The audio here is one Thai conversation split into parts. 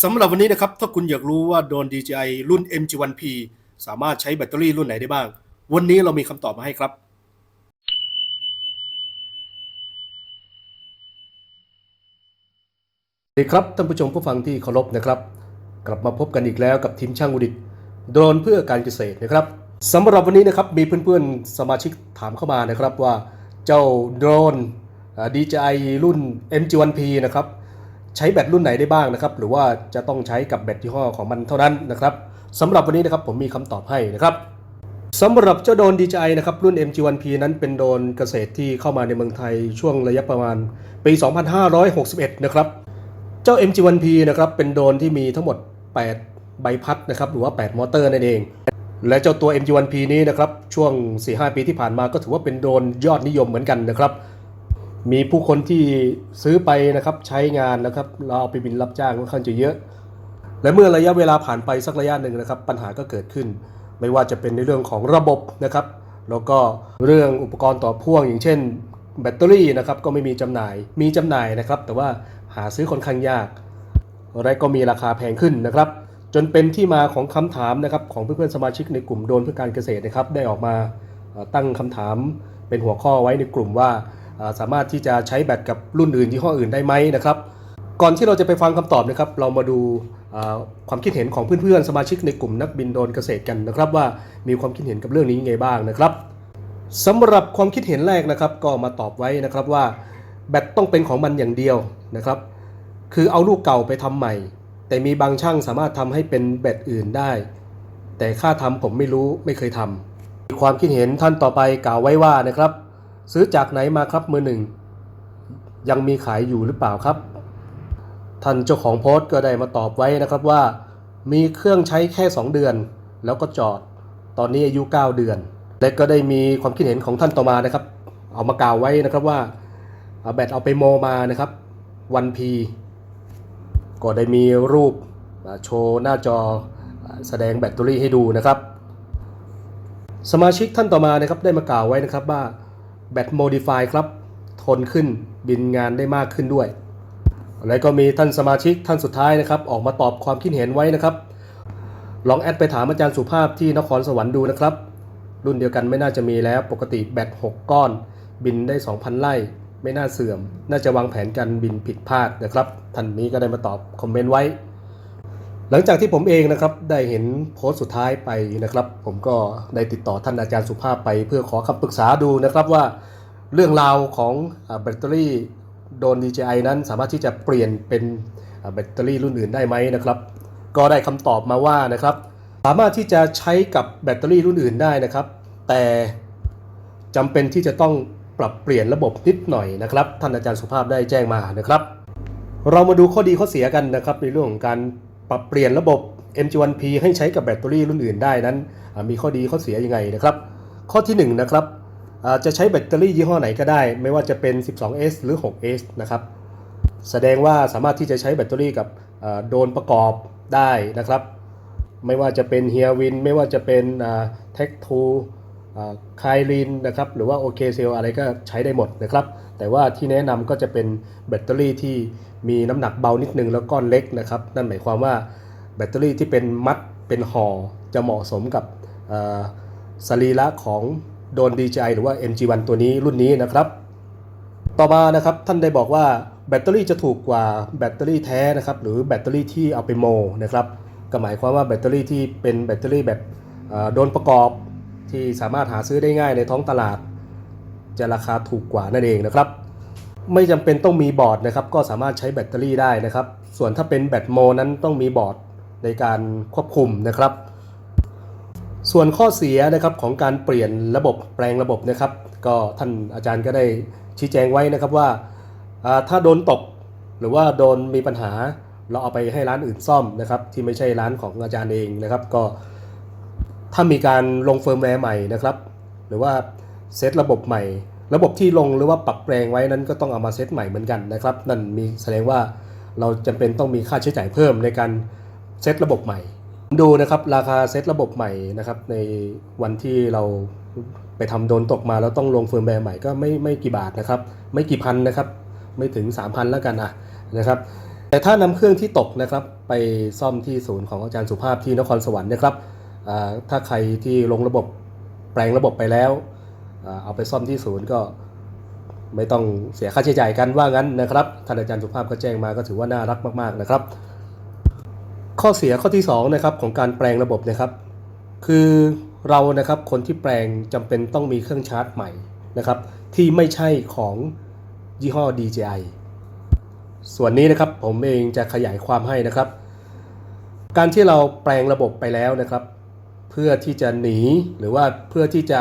สำหรับวันนี้นะครับ ถ้าคุณอยากรู้ว่าโดรน DJI รุ่น MG1P สามารถใช้แบตเตอรี่รุ่นไหนได้บ้าง วันนี้เรามีคำตอบมาให้ครับ สวัสดีครับท่านผู้ชมผู้ฟังที่เคารพนะครับ กลับมาพบกันอีกแล้วกับทีมช่างอุดิตโดรนเพื่อการเกษตรนะครับสำหรับวันนี้นะครับมีเพื่อนๆสมาชิกถามเข้ามานะครับว่าเจ้าโดรน DJI รุ่น MG1P นะครับ ใช้แบตรุ่นไหนได้บ้างนะครับ หรือว่าจะต้องใช้กับแบตยี่ห้อของมันเท่านั้นนะครับสำหรับวันนี้นะครับผมมีคำตอบให้นะครับสำหรับเจ้าโดน DJI นะครับรุ่น MG1P นั้นเป็นโดนเกษตรที่เข้ามาในเมืองไทยช่วงระยะประมาณปี 2561 นะครับ เจ้า MG1P นะครับเป็นโดนที่มีทั้งหมด 8 ใบพัดนะครับหรือว่า 8 มอเตอร์นั่นเอง และเจ้าตัว MG1P นี้นะครับช่วง 4-5 ปีที่ผ่านมาก็ถือว่าเป็นโดนยอดนิยมเหมือนกันนะครับ มีผู้คนที่ซื้อไปนะครับใช้งานนะครับเราเอาไปบินรับจ้างค่อนข้างจะเยอะ และเมื่อระยะเวลาผ่านไปสักระยะหนึ่งนะครับ ปัญหาก็เกิดขึ้น ไม่ว่าจะเป็นในเรื่องของระบบนะครับ แล้วก็เรื่องอุปกรณ์ต่อพ่วง อย่างเช่น แบตเตอรี่นะครับก็ไม่มีจำหน่ายมีจำหน่ายนะครับ แต่ว่าหาซื้อค่อนข้างยากและก็มีราคาแพงขึ้นนะครับ จนเป็นที่มาของคำถามนะครับของเพื่อนๆสมาชิกในกลุ่มโดนเพื่อการเกษตรนะครับ ได้ออกมาตั้งคำถามเป็นหัวข้อไว้ในกลุ่มว่า สามารถที่จะใช้แบตกับรุ่นอื่นยี่ห้ออื่นได้ไหมนะครับ ก่อนที่เราจะไปฟังคำตอบนะครับ เรามาดูความคิดเห็นของเพื่อนๆสมาชิกในกลุ่มนักบินโดนเกษตรกันนะครับ ว่ามีความคิดเห็นกับเรื่องนี้ยังไงบ้างนะครับสำหรับความคิดเห็นแรกนะครับก็มาตอบไว้นะครับว่าแบตต้องเป็นของมันอย่างเดียวนะครับ คือเอาลูกเก่าไปทำใหม่ แต่มีบางช่างสามารถทำให้เป็นแบตอื่นได้ แต่ค่าทำผมไม่รู้ไม่เคยทำมีความคิดเห็นท่านต่อไปกล่าวไว้ว่านะครับ ซื้อจากไหนมาครับมือหนึ่ง ยังมีขายอยู่หรือเปล่าครับ ท่านเจ้าของโพสต์ก็ได้มาตอบไว้นะครับว่า มีเครื่องใช้แค่ 2 เดือน แล้วก็จอด ตอนนี้อายุ 9 เดือน และก็ได้มีความคิดเห็นของท่านต่อมานะครับ เอามากล่าวไว้นะครับว่าเอาแบตเอาไปโมมานะครับวันพีก็ได้มีรูปโชว์หน้าจอแสดงแบตเตอรี่ให้ดูนะครับ สมาชิกท่านต่อมานะครับได้มากล่าวไว้นะครับว่า แบตโมดิฟายครับ ทนขึ้นบินงานได้มากขึ้นด้วย แล้วก็มีท่านสมาชิกท่านสุดท้ายนะครับ ออกมาตอบความคิดเห็นไว้นะครับ ลองแอดไปถามอาจารย์สุภาพที่นครสวรรค์ดูนะครับ รุ่นเดียวกันไม่น่าจะมีแล้วปกติแบต6 ก้อน บินได้ 2,000 ไร่ไม่น่าเสื่อม น่าจะวางแผนการบินผิดพลาดนะครับท่านนี้ก็ได้มาตอบคอมเมนต์ไว้ หลังจากที่ผมเองนะครับได้เห็นโพสต์สุดท้ายไปนะครับ ผมก็ได้ติดต่อท่านอาจารย์สุภาพไป เพื่อขอคำปรึกษาดูนะครับว่าเรื่องราวของแบตเตอรี่โดน DJI นั้นสามารถที่จะเปลี่ยนเป็นแบตเตอรี่รุ่นอื่นได้ไหมนะครับ ก็ได้คำตอบมาว่านะครับ สามารถที่จะใช้กับแบตเตอรี่รุ่นอื่นได้นะครับ แต่จำเป็นที่จะต้องปรับเปลี่ยนระบบนิดหน่อยนะครับ ท่านอาจารย์สุภาพได้แจ้งมานะครับ เรามาดูข้อดีข้อเสียกันนะครับในเรื่องของการ ปรับเปลี่ยนระบบ MG1P ให้ใช้กับแบตเตอรี่รุ่นอื่นได้นั้น มีข้อดีข้อเสียยังไงนะครับ ข้อที่1นะครับจะใช้แบตเตอรี่ยี่ห้อไหนก็ได้ ไม่ว่าจะเป็น 12S หรือ 6S นะครับแสดงว่าสามารถที่จะใช้แบตเตอรี่กับโดนประกอบได้นะครับ ไม่ว่าจะเป็นเฮียวินไม่ว่าจะเป็นเทคทูไคลินนะครับหรือว่าโอเคเซลอะไรก็ใช้ได้หมดนะครับ แต่ว่าที่แนะนำก็จะเป็นแบตเตอรี่ที่มีน้ำหนักเบานิดนึงแล้วก้อนเล็กนะครับ นั่นหมายความว่าแบตเตอรี่ที่เป็นมัดเป็นห่อจะเหมาะสมกับสรีระของโดน DJI หรือว่า MG1 ตัวนี้รุ่นนี้นะครับ ต่อมานะครับท่านได้บอกว่าแบตเตอรี่จะถูกกว่าแบตเตอรี่แท้นะครับหรือแบตเตอรี่ที่เอาไปโมนะครับก็หมายความว่าแบตเตอรี่ที่เป็นแบตเตอรี่แบบโดนประกอบที่สามารถหาซื้อได้ง่ายในท้องตลาด จะราคาถูกกว่านั่นเองนะครับ ไม่จำเป็นต้องมีบอร์ดนะครับ ก็สามารถใช้แบตเตอรี่ได้นะครับ ส่วนถ้าเป็นแบตโมนั้นต้องมีบอร์ดในการควบคุมนะครับ ส่วนข้อเสียนะครับของการเปลี่ยนระบบแปลงระบบนะครับ ก็ท่านอาจารย์ก็ได้ชี้แจงไว้นะครับว่าอ่าถ้าโดนตกหรือว่าโดนมีปัญหาเราเอาไปให้ร้านอื่นซ่อมนะครับ ที่ไม่ใช่ร้านของอาจารย์เองนะครับ ก็ถ้ามีการลงเฟิร์มแวร์ใหม่นะครับ หรือว่าเซตระบบใหม่ ระบบที่ลงหรือว่าปรับแปลงไว้นั้นก็ต้องเอามาเซตใหม่เหมือนกันนะครับ นั่นมีแสดงว่าเราจำเป็นต้องมีค่าใช้จ่ายเพิ่มในการเซตระบบใหม่ ดูนะครับราคาเซตระบบใหม่นะครับในวันที่เราไปทำโดนตกมาแล้วต้องลงเฟิร์มแวร์ใหม่ก็ไม่ไม่กี่บาทนะครับ ไม่กี่พันนะครับ ไม่ถึง 3,000 แล้วกันอะนะครับ แต่ถ้านำเครื่องที่ตกนะครับไปซ่อมที่ศูนย์ของอาจารย์สุภาพที่นครสวรรค์นะครับถ้าใครที่ลงระบบแปลงระบบไปแล้ว เอาไปซ่อมที่ศูนย์ก็ไม่ต้องเสียค่าใช้จ่ายกันว่างั้นนะครับท่านอาจารย์สุภาพก็แจ้งมาก็ถือว่าน่ารักมากๆนะครับ ข้อเสียข้อที่2นะครับของการแปลงระบบนะครับ คือเรานะครับคนที่แปลงจำเป็นต้องมีเครื่องชาร์จใหม่นะครับ ที่ไม่ใช่ของยี่ห้อ DJI ส่วนนี้นะครับผมเองจะขยายความให้นะครับ การที่เราแปลงระบบไปแล้วนะครับ เพื่อที่จะหนีหรือว่าเพื่อที่จะ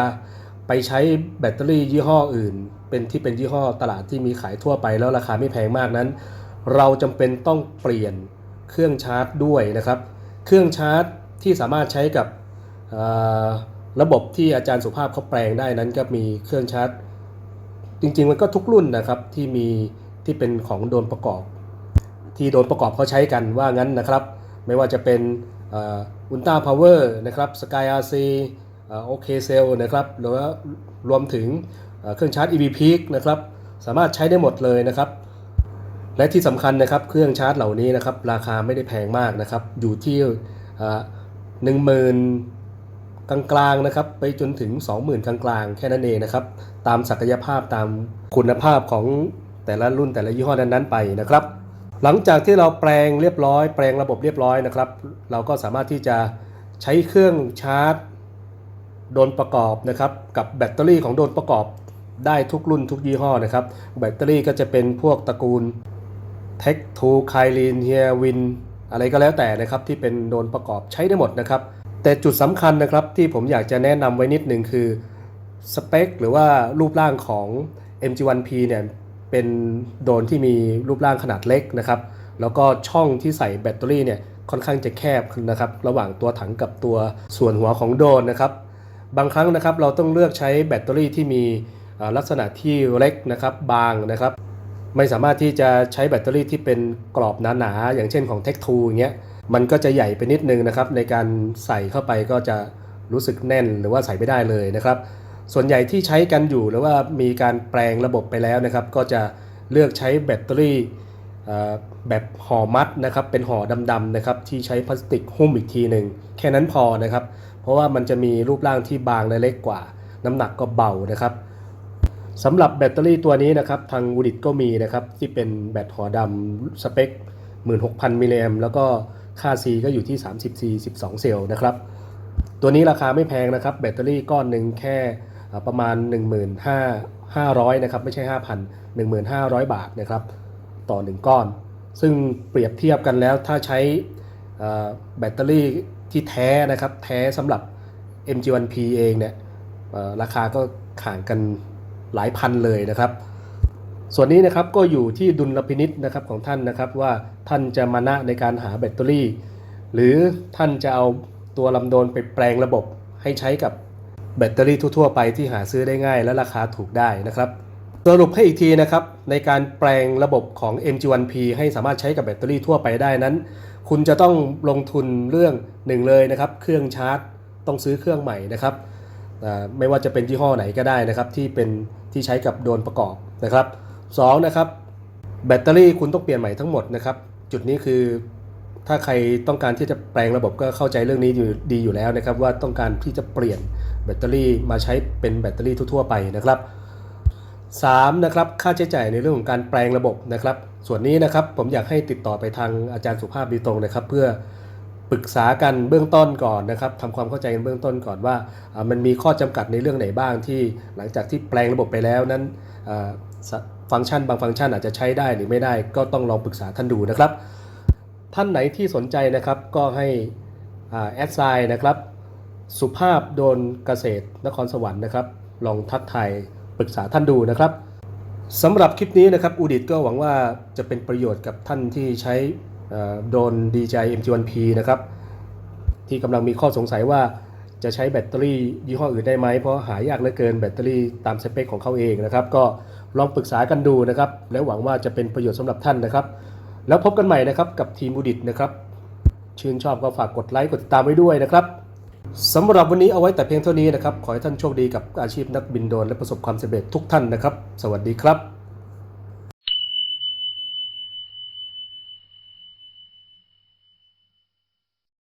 ไปใช้แบตเตอรี่ยี่ห้ออื่น เป็นที่เป็นยี่ห้อตลาดที่มีขายทั่วไปแล้วราคาไม่แพงมากนั้น เราจำเป็นต้องเปลี่ยนเครื่องชาร์จด้วยนะครับ เครื่องชาร์จที่สามารถใช้กับระบบที่อาจารย์สุภาพเขาแปลงได้นั้นก็มีเครื่องชาร์จ จริง ๆ มันก็ทุกรุ่นนะครับที่มีที่เป็นของโดนประกอบ ที่โดนประกอบเขาใช้กันว่างั้นนะครับ ไม่ว่าจะเป็นอุลตร้าพาวเวอร์นะครับสกายอาร์ซี โอเคเซลนะครับหรือว่ารวมถึงเครื่องชาร์จ EV Peak นะครับสามารถใช้ได้หมดเลยนะครับ และที่สำคัญนะครับเครื่องชาร์จเหล่านี้นะครับราคาไม่ได้แพงมากนะครับอยู่ที่หนึ่งหมื่นกลางๆนะครับไปจนถึง 20,000 กลางๆ แค่นั้นเองนะครับ ตามศักยภาพตามคุณภาพของแต่ละรุ่นแต่ละยี่ห้อนั้นๆไปนะครับ หลังจากที่เราแปลงเรียบร้อย แปลงระบบเรียบร้อยนะครับ เราก็สามารถที่จะใช้เครื่องชาร์จ โดนประกอบนะครับกับแบตเตอรี่ของโดนประกอบได้ทุกรุ่นทุกยี่ห้อนะครับ แบตเตอรี่ก็จะเป็นพวกตระกูลเทคทูไคลีนเฮียวินอะไรก็แล้วแต่นะครับที่เป็นโดนประกอบใช้ได้หมดนะครับ แต่จุดสำคัญนะครับที่ผมอยากจะแนะนำไว้นิดหนึ่งคือสเปคหรือว่ารูปร่างของ MG1P เนี่ยเป็นโดนที่มีรูปร่างขนาดเล็กนะครับ แล้วก็ช่องที่ใส่แบตเตอรี่เนี่ยค่อนข้างจะแคบนะครับ ระหว่างตัวถังกับตัวส่วนหัวของโดนนะครับ บางครั้งนะครับเราต้องเลือกใช้แบตเตอรี่ที่มีลักษณะที่เล็กนะครับบางนะครับ ไม่สามารถที่จะใช้แบตเตอรี่ที่เป็นกรอบหนาๆอย่างเช่นของ Tech 2อย่างเงี้ยมันก็จะใหญ่ไปนิดนึงนะครับ ในการใส่เข้าไปก็จะรู้สึกแน่นหรือว่าใส่ไม่ได้เลยนะครับ ส่วนใหญ่ที่ใช้กันอยู่หรือว่ามีการแปลงระบบไปแล้วนะครับ ก็จะเลือกใช้แบตเตอรี่แบบห่อมัดนะครับเป็นห่อดำๆนะครับที่ใช้พลาสติกหุ้มอีกทีหนึ่งแค่นั้นพอนะครับ เพราะว่ามันจะมีรูปร่างที่บางและเล็กกว่า น้ำหนักก็เบานะครับสำหรับแบตเตอรี่ตัวนี้นะครับทางวูดิตก็มีนะครับที่เป็นแบตหัวดำสเปค 16,000มิลลิแอมแล้วก็ค่า C ก็อยู่ที่ 30 C 12 เซลล์นะครับ ตัวนี้ราคาไม่แพงนะครับ แบตเตอรี่ก้อนหนึ่งแค่ประมาณ 15,500นะครับไม่ใช่ 5,000 1,500 บาทนะครับต่อ 1 ก้อน ซึ่งเปรียบเทียบกันแล้วถ้าใช้แบตเตอรี่ ที่แท้นะครับแท้สำหรับ MG1P เองเนี่ยราคาก็ข่างกันหลายพันเลยนะครับ ส่วนนี้นะครับก็อยู่ที่ดุลพินิษนะครับของท่านนะครับว่าท่านจะมานะในการหาแบตเตอรี่ หรือท่านจะเอาตัวลำโดนไปแปลงระบบให้ใช้กับแบตเตอรี่ทั่วๆไปที่หาซื้อได้ง่ายและราคาถูกได้นะครับ สรุปให้อีกทีนะครับในการแปลงระบบของ MG1P ให้สามารถใช้กับแบตเตอรี่ทั่วไปได้นั้น คุณจะต้องลงทุนเรื่องหนึ่งเลยนะครับ เครื่องชาร์จต้องซื้อเครื่องใหม่นะครับไม่ว่าจะเป็นยี่ห้อไหนก็ได้นะครับ ที่เป็นที่ใช้กับโดรนประกอบนะครับสองนะครับแบตเตอรี่คุณต้องเปลี่ยนใหม่ทั้งหมดนะครับ จุดนี้คือถ้าใครต้องการที่จะแปลงระบบก็เข้าใจเรื่องนี้อยู่ดีอยู่แล้วนะครับ ว่าต้องการที่จะเปลี่ยนแบตเตอรี่มาใช้เป็นแบตเตอรี่ทั่วๆไปนะครับ 3นะครับค่าใช้จ่ายในเรื่องของการแปลงระบบนะครับ ส่วนนี้นะครับผมอยากให้ติดต่อไปทางอาจารย์สุภาพดีตรงนะครับ เพื่อปรึกษากันเบื้องต้นก่อนนะครับทำความเข้าใจกันเบื้องต้นก่อนว่า มันมีข้อจำกัดในเรื่องไหนบ้างที่หลังจากที่แปลงระบบไปแล้วนั้นฟังก์ชันบางฟังก์ชันอาจจะใช้ได้หรือไม่ได้ก็ต้องลองปรึกษาท่านดูนะครับ ท่านไหนที่สนใจนะครับก็ให้แอดไซน์นะครับ สุภาพโดนเกษตรนครสวรรค์นะครับ ลองทักทาย ปรึกษาท่านดูนะครับสำหรับคลิปนี้นะครับอูดิตก็หวังว่าจะเป็นประโยชน์กับท่านที่ใช้โดน DJI MG1P นะครับที่กำลังมีข้อสงสัยว่าจะใช้แบตเตอรี่ยี่ห้ออื่นได้ไหมเพราะหายากเหลือเกินแบตเตอรี่ตามสเปคของเขาเองนะครับ ก็ลองปรึกษากันดูนะครับ แล้วหวังว่าจะเป็นประโยชน์สำหรับท่านนะครับ แล้วพบกันใหม่นะครับกับทีมอูดิตนะครับชื่นชอบก็ฝากกดไลค์กดติดตามไว้ด้วยนะครับ สำหรับวันนี้เอาไว้แต่เพียงเท่านี้นะครับ ขอให้ท่านโชคดีกับอาชีพนักบินโดรนและประสบความสำเร็จทุกท่านนะครับ สวัสดีครับ